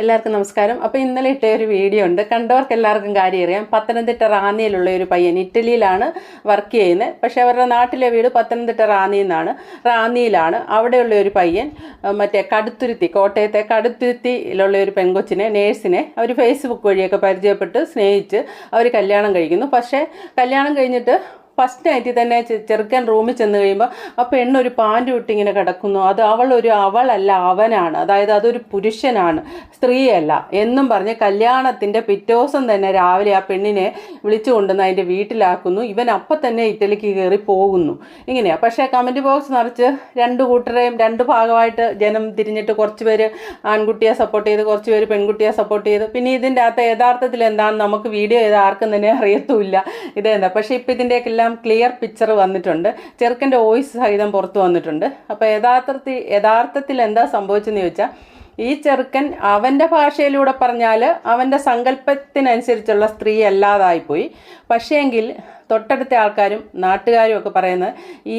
എല്ലാവർക്കും നമസ്കാരം. അപ്പോൾ ഇന്നലെ ഇട്ട ഒരു വീഡിയോ ഉണ്ട്. കണ്ടവർക്ക് എല്ലാവർക്കും കാര്യം അറിയാം. പത്തനംതിട്ട റാന്നിയിലുള്ള ഒരു പയ്യൻ ഇറ്റലിയിലാണ് വർക്ക് ചെയ്യുന്നത്. പക്ഷേ അവരുടെ നാട്ടിലെ വീട് പത്തനംതിട്ട റാന്നിയിൽ നിന്നാണ്. റാന്നിയിലാണ്. അവിടെയുള്ള ഒരു പയ്യൻ മറ്റേ കടുത്തുരുത്തി കോട്ടയത്തെ കടുത്തുരുത്തിയിലുള്ള ഒരു പെങ്കൊച്ചിനെ നേഴ്സിനെ അവർ ഫേസ്ബുക്ക് വഴിയൊക്കെ പരിചയപ്പെട്ട് സ്നേഹിച്ച് അവർ കല്യാണം കഴിക്കുന്നു. പക്ഷേ കല്യാണം കഴിഞ്ഞിട്ട് ഫസ്റ്റ് നൈറ്റിൽ തന്നെ ചെറുക്കൻ റൂമിൽ ചെന്ന് കഴിയുമ്പോൾ ആ പെണ്ണൊരു പാന്റ് വിട്ട് ഇങ്ങനെ കിടക്കുന്നു. അത് അവൾ ഒരു അവളല്ല അവനാണ്. അതായത് അതൊരു പുരുഷനാണ് സ്ത്രീയല്ല. എന്നും പറഞ്ഞ് കല്യാണത്തിന്റെ പിറ്റേ തന്നെ രാവിലെ ആ പെണ്ണിനെ വിളിച്ചു കൊണ്ടുവന്ന് അതിന്റെ വീട്ടിലാക്കുന്നു. ഇവൻ അപ്പം തന്നെ ഇറ്റലിക്ക് കയറി പോകുന്നു. ഇങ്ങനെയാണ് പക്ഷേ കമന്റ് ബോക്സ് നിറച്ച് രണ്ട് കൂട്ടരെയും രണ്ട് ഭാഗമായിട്ട് ജനം തിരിഞ്ഞിട്ട് കുറച്ച് പേര് ആൺകുട്ടിയെ സപ്പോർട്ട് ചെയ്ത് കുറച്ച് പേര് പെൺകുട്ടിയെ സപ്പോർട്ട് ചെയ്ത്. പിന്നെ ഇതിന്റെ അകത്ത് യഥാർത്ഥത്തിൽ എന്താണെന്ന് നമുക്ക് വീഡിയോ ചെയ്ത് ആർക്കും തന്നെ അറിയത്തുമില്ല. ഇതെന്താ? പക്ഷേ ഇപ്പം ഇതിന്റെയൊക്കെ എല്ലാം ക്ലിയർ പിക്ചർ വന്നിട്ടുണ്ട്. ചെറുക്കന്റെ വോയിസ് സഹിതം പുറത്ത് വന്നിട്ടുണ്ട്. അപ്പോൾ യഥാർത്ഥത്തിൽ യഥാർത്ഥത്തിൽ എന്താ സംഭവിച്ചെന്ന് ചോദിച്ചാൽ ഈ ചെറുക്കൻ അവന്റെ ഭാഷയിലൂടെ പറഞ്ഞാൽ അവന്റെ സങ്കല്പത്തിനനുസരിച്ചുള്ള സ്ത്രീ അല്ലാതായിപ്പോയി. പക്ഷേങ്കിൽ തൊട്ടടുത്ത ആൾക്കാരും നാട്ടുകാരും ഒക്കെ പറയുന്നത് ഈ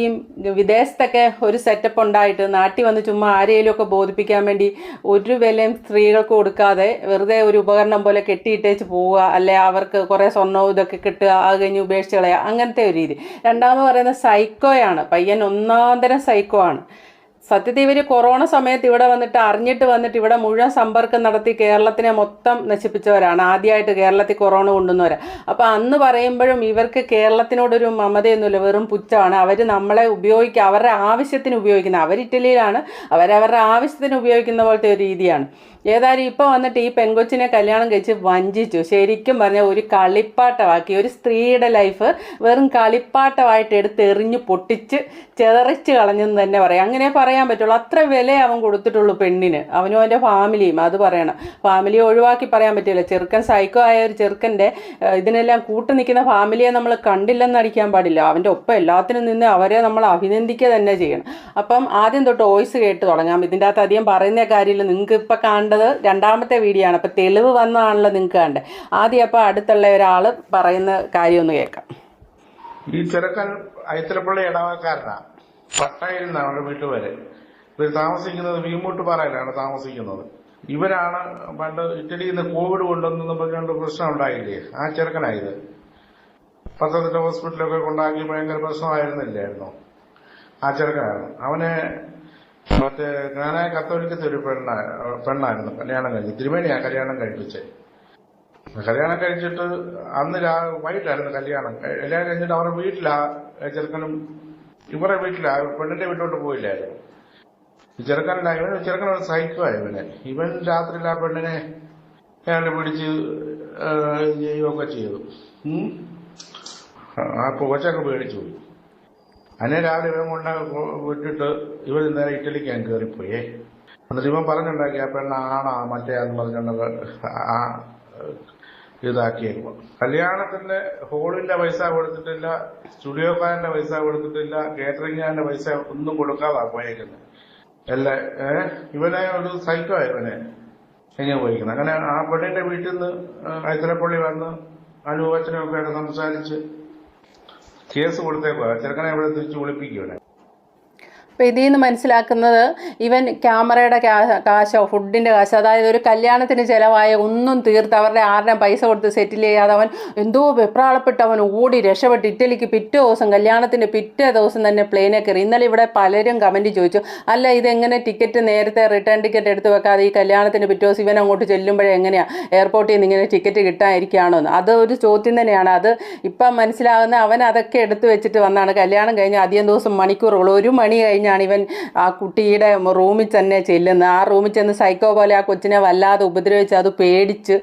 വിദേശത്തൊക്കെ ഒരു സെറ്റപ്പ് ഉണ്ടായിട്ട് നാട്ടിൽ വന്ന് ചുമ്മാ ആരെയും ഒക്കെ ബോധിപ്പിക്കാൻ വേണ്ടി ഒരു വിലയും സ്ത്രീകൾക്ക് കൊടുക്കാതെ വെറുതെ ഒരു ഉപകരണം പോലെ കെട്ടിയിട്ടേച്ച് പോവുക അല്ലെ അവർക്ക് കുറേ സ്വർണവും ഇതൊക്കെ കിട്ടുക അത് കഴിഞ്ഞ് ഉപേക്ഷിച്ച് കളയുക അങ്ങനത്തെ ഒരു രീതി. രണ്ടാമത് പറയുന്നത് സൈക്കോയാണ് പയ്യൻ ഒന്നാന്തരം സൈക്കോ ആണ്. സത്യത്തിൽ ഇവർ കൊറോണ സമയത്ത് ഇവിടെ വന്നിട്ട് അറിഞ്ഞിട്ട് വന്നിട്ട് ഇവിടെ മുഴുവൻ സമ്പർക്കം നടത്തി കേരളത്തിനെ മൊത്തം നശിപ്പിച്ചവരാണ്. ആദ്യമായിട്ട് കേരളത്തിൽ കൊറോണ കൊണ്ടുവന്നവർ അപ്പോൾ അന്ന് പറയുമ്പോഴും ഇവർക്ക് കേരളത്തിനോടൊരു മമതയൊന്നുമില്ല. വെറും പുച്ഛമാണ്. അവർ നമ്മളെ ഉപയോഗിക്കുക അവരുടെ ആവശ്യത്തിന് ഉപയോഗിക്കുന്നത് അവർ ഇറ്റലിയിലാണ്. അവരവരുടെ ആവശ്യത്തിന് ഉപയോഗിക്കുന്ന പോലത്തെ ഒരു രീതിയാണ്. ഏതായാലും ഇപ്പോൾ വന്നിട്ട് ഈ പെൺകൊച്ചിനെ കല്യാണം കഴിച്ച് വഞ്ചിച്ചു. ശരിക്കും പറഞ്ഞാൽ ഒരു കളിപ്പാട്ടമാക്കി. ഒരു സ്ത്രീയുടെ ലൈഫ് വെറും കളിപ്പാട്ടമായിട്ട് എടുത്ത് എറിഞ്ഞ് പൊട്ടിച്ച് ചെതറിച്ച് കളഞ്ഞെന്ന് തന്നെ പറയാം. അങ്ങനെ പറയാൻ പറ്റുള്ളൂ. അത്ര വില അവൻ കൊടുത്തിട്ടുള്ളൂ പെണ്ണിന്. അവനും അവന്റെ ഫാമിലിയും അത് പറയണം. ഫാമിലി ഒഴിവാക്കി പറയാൻ പറ്റില്ല. ചെറുക്കൻ സൈക്കോ ആയ ഒരു ചെറുക്കന്റെ ഇതിനെല്ലാം കൂട്ടു നിൽക്കുന്ന ഫാമിലിയെ നമ്മൾ കണ്ടില്ലെന്ന് അടിക്കാൻ പാടില്ല. അവന്റെ ഒപ്പം എല്ലാത്തിനും നിന്ന് അവരെ നമ്മൾ അഭിനന്ദിക്കുക തന്നെ ചെയ്യണം. അപ്പം ആദ്യം തൊട്ട് വോയിസ് കേട്ട് തുടങ്ങാം. ഇതിന്റെ അകത്ത് അധികം പറയുന്ന കാര്യമില്ല. നിങ്ങൾക്ക് ഇപ്പോൾ കണ്ടത് രണ്ടാമത്തെ വീഡിയോ ആണ്. അപ്പം തെളിവ് വന്നതാണല്ലോ നിങ്ങൾക്ക് കണ്ടത് ആദ്യം അപ്പോൾ അടുത്തുള്ള ഒരാൾ പറയുന്ന കാര്യം ഒന്ന് കേൾക്കാം. ഈ ചെറുക്കൻ അയത്തിലപ്പള്ളി ഇടവക്കാരനാ പട്ടായിൽ നിന്നാണ് അവരുടെ വരെ. ഇവർ താമസിക്കുന്നത് വീമൂട്ടുപാറയിലാണ് താമസിക്കുന്നത്. ഇവരാണ് പണ്ട് ഇറ്റലിയിൽ നിന്ന് കോവിഡ് കൊണ്ടുവന്നു പറഞ്ഞുകൊണ്ട് പ്രശ്നം ഉണ്ടായില്ലേ? ആ ചെറുക്കനായത്. പത്തനംതിട്ട ഹോസ്പിറ്റലൊക്കെ കൊണ്ടാക്കി ഭയങ്കര പ്രശ്നമായിരുന്നില്ലായിരുന്നു? ആ ചെറുക്കനാണ്. അവനെ മറ്റേ ഞാനായ കത്തോലിക്കത്തെ ഒരു പെണ്ണ പെണ്ണായിരുന്നു. കല്യാണം കഴിച്ചു. തിരുമേനിയാണ് കല്യാണം കഴിപ്പിച്ചേ. കല്യാണം കഴിച്ചിട്ട് അന്ന് രാ വൈകിട്ടായിരുന്നു കല്യാണം. കല്യാണം കഴിഞ്ഞിട്ട് അവരുടെ വീട്ടിലാ ചെറുക്കനും ഇവരുടെ വീട്ടിലാ പെണ്ണിന്റെ വീട്ടിലോട്ട് പോയില്ലായിരുന്നു. ചെറുക്കനുണ്ടായി ചെറുക്കനോട് ഇവൻ ഇവനെ. ഇവൻ രാത്രിയിൽ ആ പെണ്ണിനെ അയാളെ പിടിച്ച് ചെയ്യുകയൊക്കെ ചെയ്തു. ആ പുകച്ചൊക്കെ പേടിച്ചു പോയി. അന്നെ രാവിലെ ഇവൻ കൊണ്ട് വിട്ടിട്ട് ഇവൻ നേരെ ഇറ്റലിക്ക് ഞാൻ കയറിപ്പോയേ. എന്നിട്ട് ഇവൻ പറഞ്ഞുണ്ടാക്കി ആ പെണ്ണ മറ്റേ എന്ന് പറഞ്ഞുകൊണ്ട് ആ ഇതാക്കിയേക്കും കല്യാണത്തിന്റെ ഹോളിന്റെ പൈസ കൊടുത്തിട്ടില്ല സ്റ്റുഡിയോക്കാരന്റെ പൈസ കൊടുത്തിട്ടില്ല കേറ്ററിംഗുകാരന്റെ പൈസ ഒന്നും കൊടുക്കാതാ പോയേക്കുന്നത്. ഏഹ് ഇവനെ ഒരു സൈക്കോ ഇവനെ. എങ്ങനെ പോയിരിക്കുന്നത് അങ്ങനെ ആ പെണ്ണിന്റെ വീട്ടിൽ നിന്ന് കൈത്തലപ്പള്ളി വന്ന് അനുവചനമൊക്കെ ആയിട്ട് സംസാരിച്ച് കേസ് കൊടുത്തേക്കുക ചെറുക്കനെ ഇവിടെ തിരിച്ചു വിളിപ്പിക്കും അപ്പോൾ ഇതിൽ നിന്ന് മനസ്സിലാക്കുന്നത് ഇവൻ ക്യാമറയുടെ കാശോ ഫുഡിന്റെ കാശോ അതായത് ഒരു കല്യാണത്തിന് ചിലവായ ഒന്നും തീർത്ത് അവരുടെ ആരുടെയും പൈസ കൊടുത്ത് സെറ്റിൽ ചെയ്യാതെ അവൻ എന്തോ വെപ്രാളപ്പെട്ട് അവൻ ഓടി രക്ഷപ്പെട്ട് ഇറ്റലിക്ക് പിറ്റേ ദിവസം കല്യാണത്തിന്റെ പിറ്റേ ദിവസം തന്നെ പ്ലെയിനെ കയറി. ഇന്നലെ ഇവിടെ പലരും കമന്റ് ചോദിച്ചു അല്ല ഇതെങ്ങനെ ടിക്കറ്റ് നേരത്തെ റിട്ടേൺ ടിക്കറ്റ് എടുത്ത് വെക്കാതെ ഈ കല്യാണത്തിന് പിറ്റേ ദിവസം ഇവൻ അങ്ങോട്ട് ചെല്ലുമ്പോഴേ എങ്ങനെയാണ് എയർപോർട്ടിൽ നിന്ന് ഇങ്ങനെ ടിക്കറ്റ് കിട്ടാതിരിക്കുകയാണോ എന്ന് അത് ഒരു ചോദ്യം തന്നെയാണ്. അത് ഇപ്പം മനസ്സിലാകുന്ന അവൻ അതൊക്കെ എടുത്തു വെച്ചിട്ട് വന്നാണ്. കല്യാണം കഴിഞ്ഞ് അധികം ദിവസം മണിക്കൂറുകൾ ഒരു മണി കഴിഞ്ഞാണ് ഇവൻ ആ കുട്ടിയുടെ റൂമിൽ തന്നെ ചെല്ലുന്നത്. ആ റൂമിൽ ചെന്ന് സൈക്കോ പോലെ ആ കൊച്ചിനെ വല്ലാതെ ഉപദ്രവിച്ച് അത് പേടിച്ച്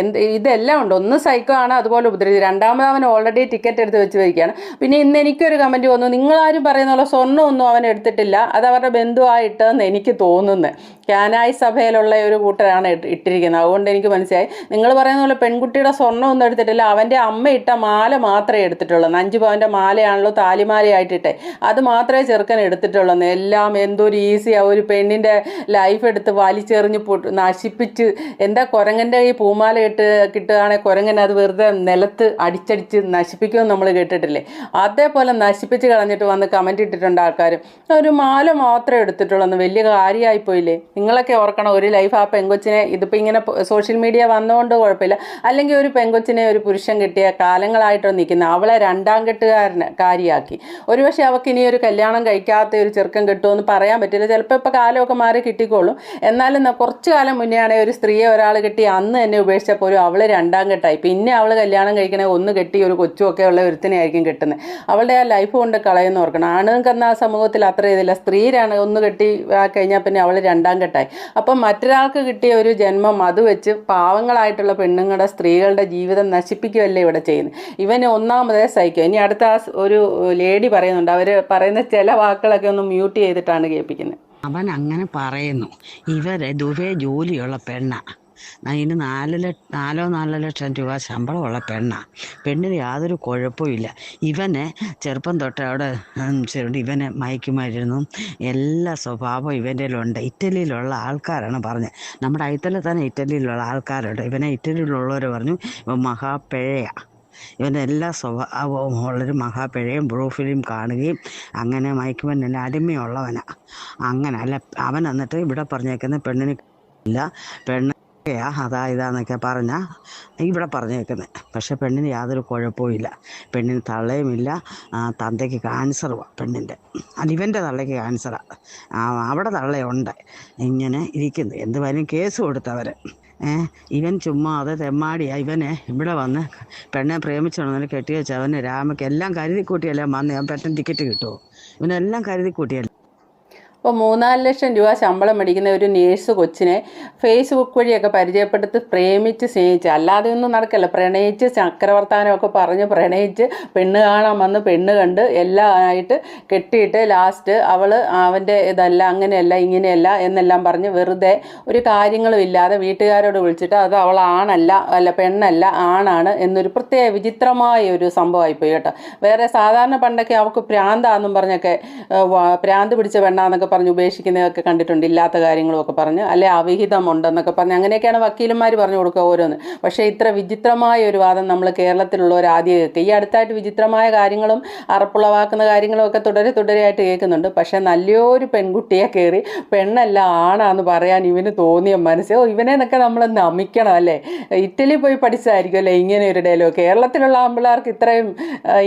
എന്ത് ഇതെല്ലാം ഉണ്ട്. ഒന്ന് സൈക്കോ ആണ് അതുപോലെ ഉപദ്രവിച്ച്. രണ്ടാമത് അവൻ ഓൾറെഡി ടിക്കറ്റ് എടുത്ത് വെച്ച് വയ്ക്കുകയാണ്. പിന്നെ ഇന്ന് എനിക്കൊരു കമന്റ് വന്നു. നിങ്ങളാരും പറയുന്ന പോലെ സ്വർണമൊന്നും അവൻ എടുത്തിട്ടില്ല. അത് അവരുടെ ബന്ധുവായിട്ടെന്ന് എനിക്ക് തോന്നുന്നത് ക്യാനായി സഭയിലുള്ള ഒരു കൂട്ടരാണ് ഇട്ട് ഇട്ടിരിക്കുന്നത്. അതുകൊണ്ട് എനിക്ക് മനസ്സിലായി. നിങ്ങൾ പറയുന്ന പോലെ പെൺകുട്ടിയുടെ സ്വർണമൊന്നും എടുത്തിട്ടില്ല. അവന്റെ അമ്മ ഇട്ട മാല മാത്രമേ എടുത്തിട്ടുള്ളൂ. അഞ്ച് പവന്റെ മാലയാണല്ലോ താലിമാലയായിട്ടിട്ടെ അത് മാത്രമേ ചെറുക്കൻ എടുത്തിട്ടുള്ളൂ. എടുത്തിട്ടുള്ളത് എല്ലാം എന്തൊരു ഈസിയാ ഒരു പെണ്ണിന്റെ ലൈഫ് എടുത്ത് വലിച്ചെറിഞ്ഞ് പൊട്ട് നശിപ്പിച്ച് എന്താ കുരങ്ങന്റെ ഈ പൂമാല ഇട്ട് കിട്ടുകയാണെങ്കിൽ കുരങ്ങൻ അത് വെറുതെ നിലത്ത് അടിച്ചടിച്ച് നശിപ്പിക്കുമെന്ന് നമ്മൾ കേട്ടിട്ടില്ലേ? അതേപോലെ നശിപ്പിച്ച് കളഞ്ഞിട്ട് വന്ന് കമന്റ് ഇട്ടിട്ടുണ്ട് ആൾക്കാർ ഒരു മാല മാത്രം എടുത്തിട്ടുള്ളൂ വലിയ കാര്യമായി പോയില്ലേ? നിങ്ങളൊക്കെ ഓർക്കണം ഒരു ലൈഫ് ആ പെങ്കൊച്ചിനെ ഇതിപ്പോൾ ഇങ്ങനെ സോഷ്യൽ മീഡിയ വന്നുകൊണ്ട് കുഴപ്പമില്ല. അല്ലെങ്കിൽ ഒരു പെങ്കൊച്ചിനെ ഒരു പുരുഷൻ കിട്ടിയ കാലങ്ങളായിട്ടോ നിൽക്കുന്ന. അവളെ രണ്ടാം കെട്ടുകാരന് കാര്യമാക്കി ഒരുപക്ഷെ അവൾക്ക് ഇനി ഒരു കല്യാണം കഴിക്കാത്ത ഒരു ചെറുക്കം കിട്ടുമെന്ന് പറയാൻ പറ്റില്ല. ചിലപ്പോൾ ഇപ്പോൾ കാലമൊക്കെ മാറി കിട്ടിക്കോളും. എന്നാലും കുറച്ച് കാലം മുന്നേ ആണെങ്കിൽ ഒരു സ്ത്രീയെ ഒരാൾ കിട്ടി അന്ന് തന്നെ ഉപേക്ഷിച്ചപ്പോഴും അവൾ രണ്ടാം കെട്ടായി പിന്നെ അവൾ കല്യാണം കഴിക്കണേ ഒന്ന് കെട്ടി ഒരു കൊച്ചുമൊക്കെ ഉള്ള ഒരുത്തിനായിരിക്കും കിട്ടുന്നത് അവളുടെ ആ ലൈഫ് കൊണ്ട് കളയുന്ന ഓർക്കണം. ആണുങ്ങൾക്ക് എന്നാൽ ആ സമൂഹത്തിൽ അത്ര ഇതില്ല. സ്ത്രീരാണ് ഒന്ന് കെട്ടി കഴിഞ്ഞാൽ പിന്നെ അവൾ രണ്ടാം കെട്ടായി അപ്പം മറ്റൊരാൾക്ക് കിട്ടിയ ഒരു ജന്മം അത് വെച്ച് പാവങ്ങളായിട്ടുള്ള പെണ്ണുങ്ങളുടെ സ്ത്രീകളുടെ ജീവിതം നശിപ്പിക്കുകയല്ലേ ഇവിടെ ചെയ്യുന്നത് ഇവന് ഒന്നാമതേ സഹിക്കും ഇനി അടുത്ത ഒരു ലേഡി പറയുന്നുണ്ട്. അവർ പറയുന്ന ചില വാക്കുകളൊക്കെ ഒന്ന് മ്യൂട്ട് ചെയ്തിട്ടാണ് കേൾപ്പിക്കുന്നത് അവൻ അങ്ങനെ പറയുന്നു. ഇവരെ ദുബേ ജോലിയുള്ള പെണ്ണ. അതിന് നാല് നാലോ നാലോ ലക്ഷം രൂപ ശമ്പളമുള്ള പെണ്ണാ. പെണ്ണിന് യാതൊരു കുഴപ്പമില്ല ഇവനെ ചെറുപ്പം തൊട്ട് അവിടെ ഇവനെ മയക്കുമായിരുന്നു എല്ലാ സ്വഭാവവും ഇവന്റെ ഉണ്ട് ഇറ്റലിയിലുള്ള ആൾക്കാരാണ് പറഞ്ഞത്. നമ്മുടെ അയത്തല തന്നെ ഇറ്റലിയിലുള്ള ആൾക്കാരുണ്ട്. ഇവനെ ഇറ്റലിയിലുള്ളവർ പറഞ്ഞു ഇവൻ മഹാപ്പിഴയാണ് ഇവന്റെ എല്ലാ സ്വഭാവവും ഉള്ളൊരു മഹാപിഴയും ബ്രൂഫിലും കാണുകയും അങ്ങനെ മയക്കുമരുന്നിന് അടിമയുള്ളവനാണ് അങ്ങനെ അല്ല അവൻ എന്നിട്ട് ഇവിടെ പറഞ്ഞേക്കുന്ന പെണ്ണിന് ഇല്ല. പെണ്ണ് അതാ ഇതാന്നൊക്കെ പറഞ്ഞ ഇവിടെ പറഞ്ഞേക്കുന്നത് പക്ഷെ പെണ്ണിന് യാതൊരു കുഴപ്പവും ഇല്ല. പെണ്ണിന് തള്ളയുമില്ല തന്തയ്ക്ക് ക്യാൻസറുമാണ് പെണ്ണിന്റെ. അത് ഇവന്റെ തള്ളയ്ക്ക് ക്യാൻസറാണ് അവിടെ തള്ളയുണ്ട്. ഇങ്ങനെ ഇരിക്കുന്നു. എന്തുവായാലും കേസ് കൊടുത്തവർ ഇവൻ ചുമ്മാ അതെ തെമ്മാടിയാ. ഇവനെ ഇവിടെ വന്ന് പെണ്ണെ പ്രേമിച്ചോണെന്ന് കെട്ടി വെച്ച് അവന് രാമയ്ക്ക് എല്ലാം കരുതി കൂട്ടിയല്ലേ വന്ന്? ഞാൻ പെട്ടെന്ന് ടിക്കറ്റ് കിട്ടുമോ ഇവനെല്ലാം കരുതി കൂട്ടിയല്ലേ അപ്പോൾ മൂന്നാൽ ലക്ഷം രൂപ ശമ്പളം മേടിക്കുന്ന ഒരു നേഴ്സ് കൊച്ചിനെ ഫേസ്ബുക്ക് വഴിയൊക്കെ പരിചയപ്പെടുത്തി പ്രേമിച്ച് സ്നേഹിച്ച് അല്ലാതെ ഒന്നും നടക്കല്ല. പ്രണയിച്ച് ചക്രവർത്താനമൊക്കെ പറഞ്ഞ് പ്രണയിച്ച് പെണ്ണ് കാണാൻ വന്ന് പെണ്ണ് കണ്ട് എല്ലാം ആയിട്ട് കെട്ടിയിട്ട് ലാസ്റ്റ് അവൾ അവന്റെ ഇതല്ല അങ്ങനെയല്ല ഇങ്ങനെയല്ല എന്നെല്ലാം പറഞ്ഞ് വെറുതെ ഒരു കാര്യങ്ങളും ഇല്ലാതെ വീട്ടുകാരോട് വിളിച്ചിട്ട് അത് അവൾ ആണല്ല അല്ല പെണ്ണല്ല ആണാണ് എന്നൊരു പ്രത്യേക വിചിത്രമായ ഒരു സംഭവമായിപ്പോയി കേട്ടോ. വേറെ സാധാരണ പണ്ടൊക്കെ അവൾക്ക് പ്രാന്താന്നും പറഞ്ഞൊക്കെ പ്രാന്ത് പിടിച്ച പെണ്ണാന്നൊക്കെ പറഞ്ഞ് ഉപേക്ഷിക്കുന്നതൊക്കെ കണ്ടിട്ടുണ്ട് ഇല്ലാത്ത കാര്യങ്ങളൊക്കെ പറഞ്ഞ്. അല്ലെ അവിഹിതമുണ്ടെന്നൊക്കെ പറഞ്ഞ്. അങ്ങനെയൊക്കെയാണ് വക്കീലന്മാർ പറഞ്ഞു കൊടുക്കുക ഓരോന്ന്. പക്ഷേ ഇത്ര വിചിത്രമായ ഒരു വാദം നമ്മൾ കേരളത്തിലുള്ളവർ ആദ്യം കേൾക്കുക ഈ അടുത്തായിട്ട് വിചിത്രമായ കാര്യങ്ങളും അറപ്പുളവാക്കുന്ന കാര്യങ്ങളും ഒക്കെ തുടരെ തുടരെയായിട്ട് കേൾക്കുന്നുണ്ട്. പക്ഷേ നല്ലൊരു പെൺകുട്ടിയെ കയറി പെണ്ണല്ല ആണാന്ന് പറയാൻ ഇവന് തോന്നിയ മനസ്സ്. ഓ ഇവനെന്നൊക്കെ നമ്മൾ നമിക്കണം അല്ലേ? ഇറ്റലി പോയി പഠിച്ചതായിരിക്കും അല്ലേ ഇങ്ങനെ ഒരു ഡയലോഗ് കേരളത്തിലുള്ള ആമ്പിള്ളേർക്ക് ഇത്രയും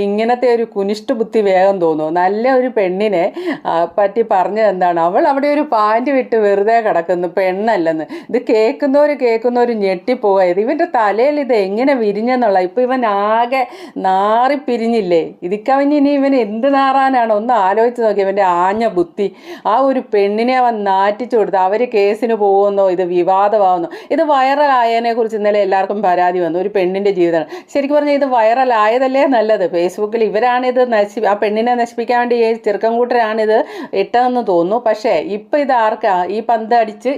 ഇങ്ങനത്തെ ഒരു കുനിഷ്ഠ ബുദ്ധി വേഗം തോന്നുന്നു നല്ല ഒരു പെണ്ണിനെ പറ്റി പറഞ്ഞത് എന്താണ്? അവൾ അവിടെ ഒരു പാന്റ് വിട്ട് വെറുതെ കിടക്കുന്നു. പെണ്ണല്ലെന്ന്. ഇത് കേൾക്കുന്നവർ കേൾക്കുന്നവർ ഞെട്ടിപ്പോയത് ഇവന്റെ തലയിൽ ഇത് എങ്ങനെ വിരിഞ്ഞെന്നുള്ള ഇപ്പം ഇവൻ ആകെ നാറി പിരിഞ്ഞില്ലേ? ഇതിക്കവഞ്ഞ് ഇനി ഇവൻ എന്ത് നാറാനാണ്? ഒന്ന് ആലോചിച്ച് നോക്കി ഇവന്റെ ആഞ്ഞ ബുദ്ധി. ആ ഒരു പെണ്ണിനെ അവൻ നാറ്റിച്ചു കൊടുത്ത് അവർ കേസിന് പോകുന്നോ ഇത് വിവാദമാവുന്നു. ഇത് വൈറലായതിനെ കുറിച്ച് ഇന്നലെ എല്ലാവർക്കും പരാതി വന്നു. ഒരു പെണ്ണിന്റെ ജീവിതമാണ് ശരിക്കും പറഞ്ഞാൽ ഇത് വൈറലായതല്ലേ നല്ലത്? ഫേസ്ബുക്കിൽ ഇവരാണിത് നശി ആ പെണ്ണിനെ നശിപ്പിക്കാൻ വേണ്ടി ചെറുക്കൻ ചെറുക്കം കൂട്ടരാണിത് ഇട്ടതെന്ന് തോന്നുന്നു. പക്ഷേ ഇപ്പം ഇത് ആർക്കാ? ഈ പന്ത് അടിച്ച്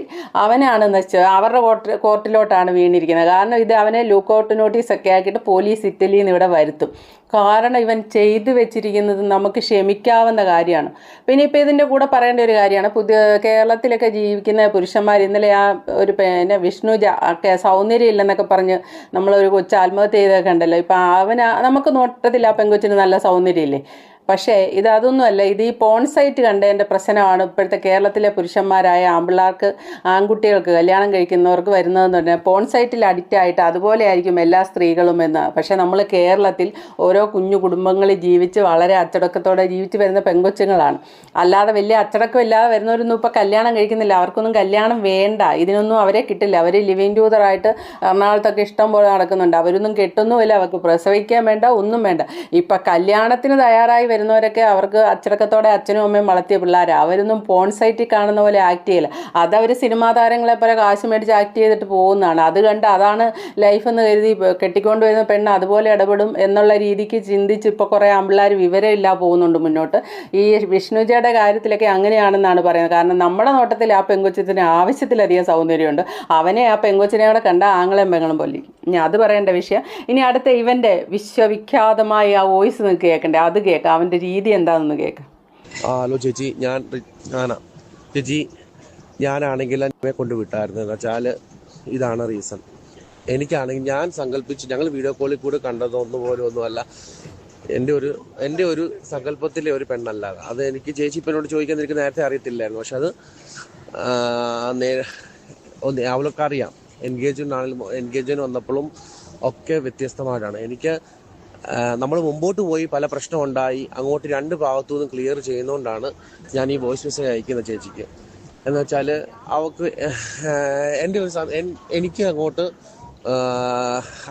അവനാണ് നശിച്ചത്. അവരുടെ കോർട്ട് കോർട്ടിലോട്ടാണ് വീണിരിക്കുന്നത്. കാരണം ഇത് അവനെ ലൂക്കൗട്ട് നോട്ടീസ് ഒക്കെ ആക്കിയിട്ട് പോലീസ് ഇറ്റലിയിൽ നിന്ന് ഇവിടെ വരുത്തും. കാരണം ഇവൻ ചെയ്തു വെച്ചിരിക്കുന്നത് നമുക്ക് ക്ഷമിക്കാവുന്ന കാര്യമാണ്. പിന്നെ ഇപ്പം ഇതിന്റെ കൂടെ പറയേണ്ട ഒരു കാര്യമാണ്. പുതിയ കേരളത്തിലൊക്കെ ജീവിക്കുന്ന പുരുഷന്മാർ ഇന്നലെ ആ ഒരു പിന്നെ വിഷ്ണുജ ഒക്കെ സൗന്ദര്യം ഇല്ലെന്നൊക്കെ പറഞ്ഞ് നമ്മളൊരു കൊച്ചു ആത്മഹത്യ ചെയ്തൊക്കെ ഉണ്ടല്ലോ. ഇപ്പം അവന് നമുക്ക് നോട്ടത്തിൽ ആ പെങ്കൊച്ചിന് നല്ല സൗന്ദര്യമില്ലേ? പക്ഷേ ഇത് അതൊന്നുമല്ല. ഇത് ഈ പോൺ സൈറ്റ് കണ്ടതിന്റെ പ്രശ്നമാണ് ഇപ്പോഴത്തെ കേരളത്തിലെ പുരുഷന്മാരായ ആമ്പിള്ളാർക്ക് ആൺകുട്ടികൾക്ക് കല്യാണം കഴിക്കുന്നവർക്ക് വരുന്നതെന്ന് പറഞ്ഞാൽ പോൺ സൈറ്റിൽ അഡിക്റ്റ് ആയിട്ട് അതുപോലെ ആയിരിക്കും എല്ലാ സ്ത്രീകളും എന്ന്. പക്ഷേ നമ്മൾ കേരളത്തിൽ ഓരോ കുഞ്ഞു കുടുംബങ്ങളിൽ ജീവിച്ച് വളരെ അച്ചടക്കത്തോടെ ജീവിച്ച് വരുന്ന പെങ്കൊച്ചുങ്ങളാണ് അല്ലാതെ വലിയ അച്ചടക്കമില്ലാതെ വരുന്നവരൊന്നും ഇപ്പോൾ കല്യാണം കഴിക്കുന്നില്ല. അവർക്കൊന്നും കല്യാണം വേണ്ട. ഇതിനൊന്നും അവരെ കിട്ടില്ല. അവർ ലിവിങ് ടൂതറായിട്ട് എറണാകുളത്തൊക്കെ ഇഷ്ടം പോലെ നടക്കുന്നുണ്ട്. അവരൊന്നും കെട്ടുന്നുമില്ല. അവർക്ക് പ്രസവിക്കാൻ വേണ്ട ഒന്നും വേണ്ട. ഇപ്പം കല്യാണത്തിന് തയ്യാറായി വരുന്നവരൊക്കെ അവർക്ക് അച്ചടക്കത്തോടെ അച്ഛനും അമ്മയും വളർത്തിയ പിള്ളേരാണ് അവരൊന്നും പോൺ സൈറ്റിൽ കാണുന്ന പോലെ ആക്ട് ചെയ്യില്ല. അതവർ സിനിമാ താരങ്ങളെ പോലെ കാശ് മേടിച്ച് ആക്ട് ചെയ്തിട്ട് പോകുന്നതാണ്. അത് കണ്ട് അതാണ് ലൈഫ് എന്ന് കരുതി കെട്ടിക്കൊണ്ട് വരുന്ന പെണ്ണ് അതുപോലെ ഇടപെടും എന്നുള്ള രീതിക്ക് ചിന്തിച്ച് ഇപ്പോൾ കുറേ ആമ്പിള്ളേർ വിവരമില്ല പോകുന്നുണ്ട് മുന്നോട്ട്. ഈ വിഷ്ണുജയുടെ കാര്യത്തിലൊക്കെ അങ്ങനെയാണെന്നാണ് പറയുന്നത്. കാരണം നമ്മുടെ നോട്ടത്തിൽ ആ പെങ്കൊച്ചത്തിന് ആവശ്യത്തിലധികം സൗന്ദര്യമുണ്ട്. അവനെ ആ പെങ്കൊച്ചിനെ കൂടെ കണ്ട ആങ്ങളെയും പെങ്ങളും പൊല്ലിക്കും ഇനി അത് പറയേണ്ട വിഷയം. ഇനി അടുത്ത ഇവന്റെ വിശ്വവിഖ്യാതമായ ആ വോയിസ് നിങ്ങൾക്ക് കേൾക്കണ്ടേ? അത് കേൾക്കാം. അവന്റെ രീതി എന്താണെന്ന് കേൾക്കാം ഹലോ ചേച്ചി. ഞാൻ ഞാനാ. ചേച്ചി ഞാനാണെങ്കിൽ കൊണ്ട് വിട്ടായിരുന്നു. എന്ന് വെച്ചാൽ ഇതാണ് റീസൺ. എനിക്കാണെങ്കിൽ ഞാൻ സങ്കല്പിച്ച് ഞങ്ങൾ വീഡിയോ കോളിൽ കൂടെ കണ്ടതൊന്നും പോലും ഒന്നുമല്ല. എന്റെ ഒരു എന്റെ ഒരു സങ്കല്പത്തിലെ ഒരു പെണ്ണല്ല അത്. എനിക്ക് ചേച്ചി ഇപ്പം എന്നോട് ചോദിക്കാൻ എനിക്ക് നേരത്തെ അറിയത്തില്ലായിരുന്നു. പക്ഷെ അത് നേ- അവളൊക്കെ അറിയാം എൻഗേജ്മെന്റ് ആണെങ്കിലും എൻഗേജ്മെന്റ് വന്നപ്പോഴും ഒക്കെ വ്യത്യസ്തമായിട്ടാണ്. എനിക്ക് നമ്മൾ മുമ്പോട്ട് പോയി പല പ്രശ്നം ഉണ്ടായി അങ്ങോട്ട് രണ്ട് ഭാഗത്തു നിന്നും ക്ലിയർ ചെയ്യുന്നതുകൊണ്ടാണ് ഞാൻ ഈ വോയിസ് മെസ്സേജ് അയക്കുന്നത് ചേച്ചിക്ക്. എന്ന് വെച്ചാൽ അവൾക്ക് എന്റെ ഒരു എനിക്ക് അങ്ങോട്ട്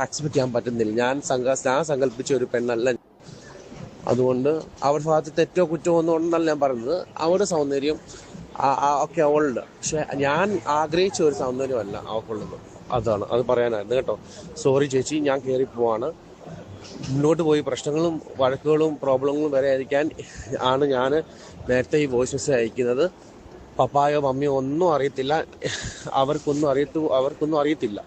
അക്സെപ്റ്റ് ചെയ്യാൻ പറ്റുന്നില്ല. ഞാൻ ഞാൻ സങ്കല്പിച്ച ഒരു പെണ്ണല്ല. അതുകൊണ്ട് അവരുടെ ഭാഗത്ത് തെറ്റോ കുറ്റമോ ഒന്നും ഉണ്ടെന്നല്ല ഞാൻ പറയുന്നത്. അവരുടെ സൗന്ദര്യം ഒക്കെ അവളുണ്ട് പക്ഷെ ഞാൻ ആഗ്രഹിച്ച ഒരു സൗന്ദര്യമല്ല അവൾക്കുള്ളത് അതാണ്. അത് പറയാനായിരുന്നു കേട്ടോ. സോറി ചേച്ചി ഞാൻ കയറി പോവാണ്. മുന്നോട്ട് പോയി പ്രശ്നങ്ങളും വഴക്കുകളും പ്രോബ്ലങ്ങളും വരാതിരിക്കാൻ ആണ് ഞാൻ നേരത്തെ ഈ വോയിസ് മെസ്സേജ് അയക്കുന്നത്. പപ്പായോ മമ്മിയോ ഒന്നും അറിയത്തില്ല. അവർക്കൊന്നും അറിയത്തു അവർക്കൊന്നും അറിയത്തില്ല.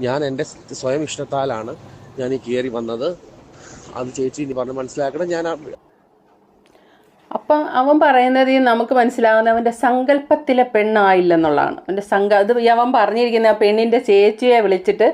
ഞാൻ എന്റെ സ്വയം ഇഷ്ടത്താലാണ് ഞാൻ ഈ കയറി വന്നത്. അത് ചേച്ചി ഇനി പറഞ്ഞ് മനസ്സിലാക്കണം. ഞാൻ അപ്പം അവൻ പറയുന്നത് നമുക്ക് മനസ്സിലാകുന്ന അവന്റെ സങ്കല്പത്തിലെ പെണ്ണായില്ലെന്നുള്ളതാണ്. അവന്റെ സങ്ക അത് അവൻ പറഞ്ഞിരിക്കുന്ന പെണ്ണിന്റെ ചേച്ചിയെ വിളിച്ചിട്ട്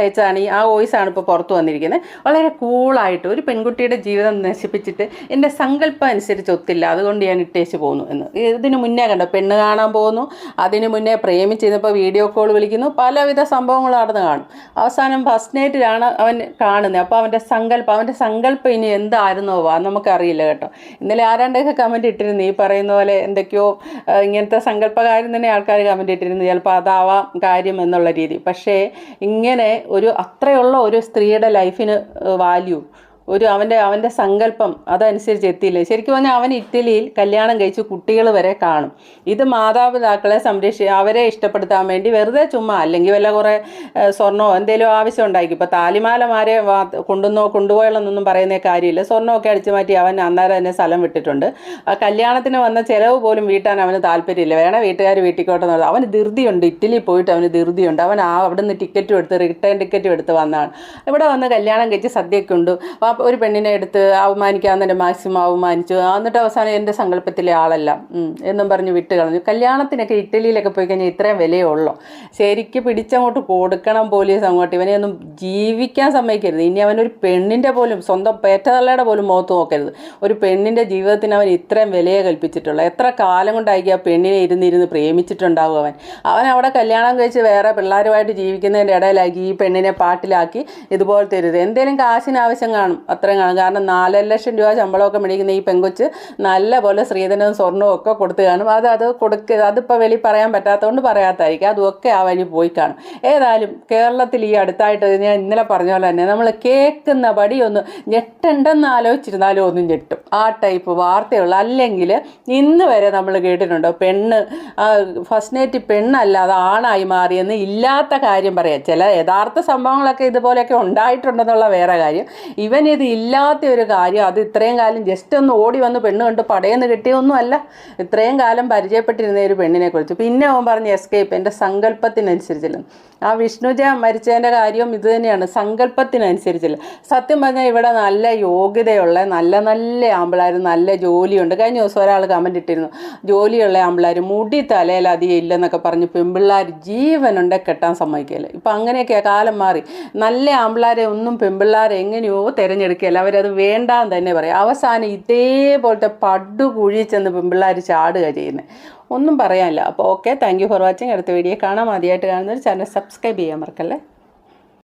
അയച്ചതാണ്. ഈ ആ വോയിസാണ് ഇപ്പോൾ പുറത്തു വന്നിരിക്കുന്നത്. വളരെ കൂളായിട്ട് ഒരു പെൺകുട്ടിയുടെ ജീവിതം നശിപ്പിച്ചിട്ട് എന്റെ സങ്കല്പം അനുസരിച്ച് ഒത്തില്ല. അതുകൊണ്ട് ഞാൻ ഇട്ടേച്ച് പോകുന്നു എന്ന്. ഇതിന് മുന്നേ കണ്ട പെണ്ണ് കാണാൻ പോകുന്നു. അതിന് മുന്നേ പ്രേമിച്ചിരുന്നപ്പോൾ വീഡിയോ കോൾ വിളിക്കുന്നു. പലവിധ സംഭവങ്ങൾ നടന്ന് കാണും. അവസാനം ഫസ്റ്റ് നൈറ്റിലാണ് അവൻ കാണുന്നത്. അപ്പോൾ അവന്റെ സങ്കല്പം അവന്റെ സങ്കല്പം ഇനി എന്തായിരുന്നോ നമുക്കറിയില്ല കേട്ടോ. ഇന്നലെ ആരാണ്ടൊക്കെ കമന്റ് ഇട്ടിരുന്നു. ഈ പറയുന്ന പോലെ എന്തൊക്കെയോ ഇങ്ങനത്തെ സങ്കല്പകാര്യം തന്നെ ആൾക്കാർ കമന്റ് ഇട്ടിരുന്നു. ചിലപ്പോൾ അതാവാം കാര്യം എന്നുള്ള രീതി. പക്ഷേ ഇങ്ങനെ ഒരു അത്രയുള്ള ഒരു സ്ത്രീയുടെ ലൈഫിന് വാല്യൂ ഒരു അവന്റെ അവന്റെ സങ്കല്പം അതനുസരിച്ച് എത്തിയില്ല? ശരിക്കും പറഞ്ഞാൽ അവൻ ഇറ്റലിയിൽ കല്യാണം കഴിച്ച് കുട്ടികൾ വരെ കാണും. ഇത് മാതാപിതാക്കളെ സംരക്ഷി അവരെ ഇഷ്ടപ്പെടുത്താൻ വേണ്ടി വെറുതെ ചുമ്മാ അല്ലെങ്കിൽ വല്ല കുറേ സ്വർണമോ എന്തെങ്കിലും ആവശ്യം ഉണ്ടായിരിക്കും. ഇപ്പോൾ താലിമാലമാരെ കൊണ്ടുവന്നോ കൊണ്ടുപോയാലെന്നൊന്നും പറയുന്ന കാര്യമില്ല. സ്വർണമൊക്കെ അടിച്ചു മാറ്റി അവൻ അന്നേരം തന്നെ സ്ഥലം വിട്ടിട്ടുണ്ട്. ആ കല്യാണത്തിന് വന്ന ചിലവ് പോലും വീട്ടാൻ അവന് താല്പര്യമില്ല. വേണേ വീട്ടുകാർ വീട്ടിക്കോട്ടെ എന്ന്. അവന് ധൃതിയുണ്ട്. ഇറ്റലി പോയിട്ട് അവന് ധൃതിയുണ്ട്. അവൻ ആ അവിടെ നിന്ന് ടിക്കറ്റും എടുത്ത് റിട്ടേൺ ടിക്കറ്റും എടുത്ത് വന്നതാണ്. ഇവിടെ വന്ന് കല്യാണം കഴിച്ച് സദ്യയൊക്കെ ഉണ്ട്. ഒരു പെണ്ണിനെ എടുത്ത് അവമാനിക്കാവുന്നതിന്റെ മാക്സിമം അവമാനിച്ചു. എന്നിട്ട് അവസാനം എന്റെ സങ്കല്പത്തിലെ ആളല്ല. എന്നും പറഞ്ഞ് വിട്ട് കളഞ്ഞു. കല്യാണത്തിനൊക്കെ ഇറ്റലിയിലൊക്കെ പോയി കഴിഞ്ഞാൽ ഇത്രയും വിലയേ ഉള്ളൂ. ശരിക്ക് പിടിച്ചങ്ങോട്ട് കൊടുക്കണം പോലീസ് അങ്ങോട്ട്. ഇവനെ ഒന്നും ജീവിക്കാൻ സമ്മതിക്കരുത്. ഇനി അവനൊരു പെണ്ണിന്റെ പോലും സ്വന്തം പേറ്റതള്ളയുടെ പോലും മുഖത്ത് നോക്കരുത്. ഒരു പെണ്ണിന്റെ ജീവിതത്തിന് അവൻ ഇത്രയും വിലയെ കൽപ്പിച്ചിട്ടുള്ളൂ. എത്ര കാലം കൊണ്ടായിരിക്കും ആ പെണ്ണിനെ ഇരുന്നിരുന്ന് പ്രേമിച്ചിട്ടുണ്ടാവും അവൻ? അവൻ അവിടെ കല്യാണം കഴിച്ച് വേറെ പിള്ളേരുമായിട്ട് ജീവിക്കുന്നതിന്റെ ഇടയിലാക്കി ഈ പെണ്ണിനെ പാട്ടിലാക്കി ഇതുപോലത്തെ ഒരു എന്തെങ്കിലും കാശിന് ആവശ്യം കാണും. അത്രയും കാണും. കാരണം നാലര ലക്ഷം രൂപ ശമ്പളമൊക്കെ മേടിക്കുന്ന ഈ പെങ്കൊച്ച് നല്ല പോലെ സ്ത്രീധനവും സ്വർണവും ഒക്കെ കൊടുത്ത് കാണും. അത് അത് കൊടുക്ക അതിപ്പോൾ വെളി പറയാൻ പറ്റാത്തതുകൊണ്ട് പറയാത്തായിരിക്കും. അതുമൊക്കെ ആ വഴി പോയി കാണും. ഏതായാലും കേരളത്തിൽ ഈ അടുത്തായിട്ട് ഞാൻ ഇന്നലെ പറഞ്ഞ പോലെ തന്നെ നമ്മൾ കേൾക്കുന്ന പടി ഒന്ന് ഞെട്ടണ്ടെന്ന് ആലോചിച്ചിരുന്നാലും ഒന്നും ഞെട്ടും. ആ ടൈപ്പ് വാർത്തയുള്ള അല്ലെങ്കിൽ ഇന്ന് വരെ നമ്മൾ കേട്ടിട്ടുണ്ടോ? പെണ്ണ് ഫസ്റ്റ് നൈറ്റ് പെണ്ണല്ല അത് ആണായി മാറിയെന്ന് ഇല്ലാത്ത കാര്യം പറയാം. ചില യഥാർത്ഥ സംഭവങ്ങളൊക്കെ ഇതുപോലെയൊക്കെ ഉണ്ടായിട്ടുണ്ടെന്നുള്ള വേറെ കാര്യം. ഇവൻ ഇത് ഇല്ലാത്ത ഒരു കാര്യം. അത് ഇത്രയും കാലം ജസ്റ്റ് ഒന്ന് ഓടി വന്ന് പെണ്ണ് കണ്ട് പടയെന്ന് കിട്ടിയൊന്നും അല്ല ഇത്രയും കാലം പരിചയപ്പെട്ടിരുന്ന ഒരു പെണ്ണിനെ കുറിച്ച്. പിന്നെ അവൻ പറഞ്ഞ് എസ്കേപ്പ് എന്റെ സങ്കല്പത്തിനനുസരിച്ചില്ല. ആ വിഷ്ണുജ മരിച്ചതിന്റെ കാര്യവും ഇത് തന്നെയാണ് സങ്കല്പത്തിനനുസരിച്ചില്ല. സത്യം പറഞ്ഞാൽ ഇവിടെ നല്ല യോഗ്യതയുള്ള നല്ല നല്ല ആമ്പിളാർ നല്ല ജോലിയുണ്ട്. കഴിഞ്ഞ ദിവസം ഒരാൾ കമന്റ് ഇട്ടിരുന്നു. ജോലിയുള്ള ആമ്പിളാർ മുടി തലയിൽ അധികം ഇല്ലെന്നൊക്കെ പറഞ്ഞ് പെമ്പിള്ളാർ ജീവനുണ്ടെ കെട്ടാൻ സമ്മതിക്കില്ല. ഇപ്പം അങ്ങനെയൊക്കെയാണ് കാലം മാറി. നല്ല ആമ്പിളാരെ ഒന്നും പെമ്പിള്ളാരെ എങ്ങനെയോ തിരഞ്ഞെടുക്കുകയല്ല അവരത് വേണ്ടാന്ന് തന്നെ പറയും. അവസാനം ഇതേപോലത്തെ പടുകുഴി ചെന്ന് പെമ്പിള്ളാർ ചാടുക ചെയ്യുന്നത്. ഒന്നും പറയാനില്ല. അപ്പോൾ okay. Thank you for watching. അടുത്ത വീഡിയോ കാണാം. ആദ്യമായിട്ട് കാണുന്നവർ ചാനൽ സബ്സ്ക്രൈബ് ചെയ്യാൻ മറക്കല്ലേ?